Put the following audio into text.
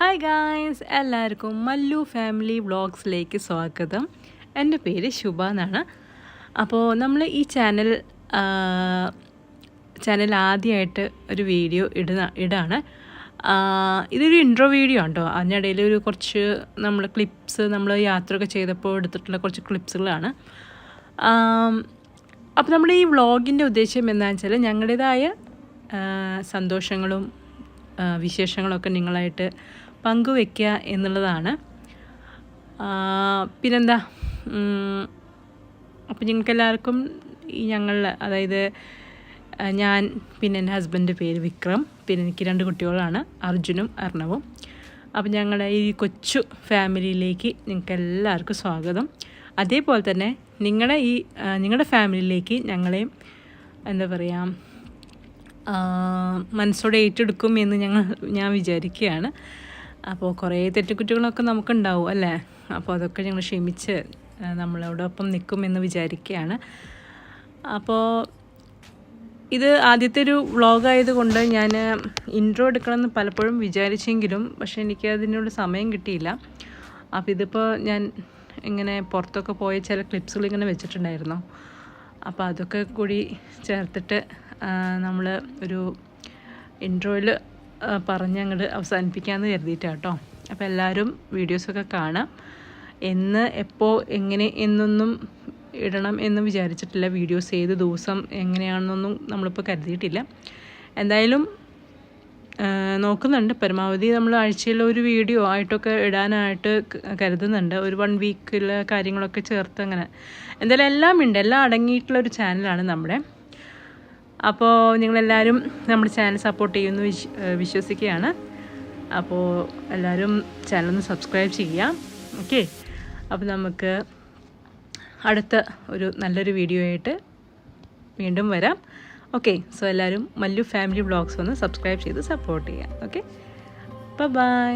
Hi guys എല്ലാവർക്കും Mallu family വ്ളോഗ്സിലേക്ക് സ്വാഗതം. എന്റെ പേര് ശുഭ എന്നാണ്. അപ്പോൾ നമ്മൾ ഈ ചാനൽ ചാനൽ ആദ്യമായിട്ട് ഒരു വീഡിയോ ഇടുന്ന ഇടാണ്. ഇതൊരു ഇൻട്രോ വീഡിയോ ഉണ്ടോ അതിനിടയിൽ ഒരു കുറച്ച് നമ്മൾ ക്ലിപ്സ് നമ്മൾ യാത്രയൊക്കെ ചെയ്തപ്പോൾ എടുത്തിട്ടുള്ള കുറച്ച് ക്ലിപ്സുകളാണ് അപ്പോൾ നമ്മുടെ ഈ വ്ളോഗിന്റെ ഉദ്ദേശം എന്താണെന്ന് വെച്ചാൽ ഞങ്ങളുടേതായ സന്തോഷങ്ങളും വിശേഷങ്ങളൊക്കെ നിങ്ങളായിട്ട് പങ്കുവെക്കുക എന്നുള്ളതാണ്. പിന്നെന്താ? അപ്പം അപ്പോൾ ഞങ്ങൾക്ക് എല്ലാവർക്കും ഈ ഞങ്ങൾ അതായത് ഞാൻ പിന്നെ എന്റെ ഹസ്ബൻഡ് പേര് വിക്രം പിന്നെ എനിക്ക് രണ്ട് കുട്ടികളാണ് അർജുനും അർണവും. അപ്പോൾ ഞങ്ങളുടെ ഈ കൊച്ചു ഫാമിലിയിലേക്ക് നിങ്ങൾക്ക് എല്ലാവർക്കും സ്വാഗതം. അതേപോലെ തന്നെ നിങ്ങളുടെ ഈ നിങ്ങളുടെ ഫാമിലിയിലേക്ക് ഞങ്ങളെയും എന്താ പറയുക മനസ്സോടെ ഏറ്റെടുക്കും എന്ന് ഞങ്ങൾ ഞാൻ വിചാരിക്കുകയാണ്. അപ്പോൾ കുറേ തെറ്റുകുറ്റുകളൊക്കെ നമുക്കുണ്ടാവും അല്ലേ? അപ്പോൾ അതൊക്കെ ഞങ്ങൾ ക്ഷമിച്ച് നമ്മളോടൊപ്പം നിൽക്കുമെന്ന് വിചാരിക്കുകയാണ് അപ്പോൾ ഇത് ആദ്യത്തെ ഒരു വ്ളോഗായതുകൊണ്ട് ഞാൻ ഇൻട്രോ എടുക്കണമെന്ന് പലപ്പോഴും വിചാരിച്ചെങ്കിലും പക്ഷേ എനിക്ക് അതിനുള്ള സമയം കിട്ടിയില്ല. അപ്പോൾ ഇതിപ്പോൾ ഞാൻ ഇങ്ങനെ പുറത്തൊക്കെ പോയ ചില ക്ലിപ്സുകൾ ഇങ്ങനെ വെച്ചിട്ടുണ്ടായിരുന്നു. അപ്പോൾ അതൊക്കെ കൂടി ചേർത്തിട്ട് നമ്മൾ ഒരു ഇൻട്രോയിൽ പറഞ്ഞ് അങ്ങോട്ട് അവസാനിപ്പിക്കാമെന്ന് കരുതിയിട്ടാണ് കേട്ടോ അപ്പോൾ എല്ലാവരും വീഡിയോസൊക്കെ കാണാം. എന്ന് എപ്പോൾ എങ്ങനെ എന്നൊന്നും ഇടണം എന്ന് വിചാരിച്ചിട്ടില്ല. വീഡിയോസ് ഏത് ദിവസം എങ്ങനെയാണെന്നൊന്നും നമ്മളിപ്പോൾ കരുതിയിട്ടില്ല. എന്തായാലും നോക്കുന്നുണ്ട്. പരമാവധി നമ്മൾ ആഴ്ചയിൽ ഒരു വീഡിയോ ആയിട്ടൊക്കെ ഇടാനായിട്ട് കരുതുന്നുണ്ട്. ഒരു വൺ വീക്കിലെ കാര്യങ്ങളൊക്കെ ചേർത്ത് അങ്ങനെ. എന്തായാലും എല്ലാം ഉണ്ട്. എല്ലാം അടങ്ങിയിട്ടുള്ള ഒരു ചാനലാണ് നമ്മുടെ അപ്പോൾ നിങ്ങളെല്ലാവരും നമ്മുടെ ചാനൽ സപ്പോർട്ട് ചെയ്യുമെന്ന് വിശ് വിശ്വസിക്കുകയാണ്. അപ്പോൾ എല്ലാവരും ചാനൽ ഒന്ന് സബ്സ്ക്രൈബ് ചെയ്യാം ഓക്കെ അപ്പോൾ നമുക്ക് അടുത്ത ഒരു നല്ലൊരു വീഡിയോ ആയിട്ട് വീണ്ടും വരാം. ഓക്കെ സോ എല്ലാവരും മല്ലു ഫാമിലി വ്ളോഗ്സ് ഒന്ന് സബ്സ്ക്രൈബ് ചെയ്ത് സപ്പോർട്ട് ചെയ്യാം ഓക്കെ ബൈ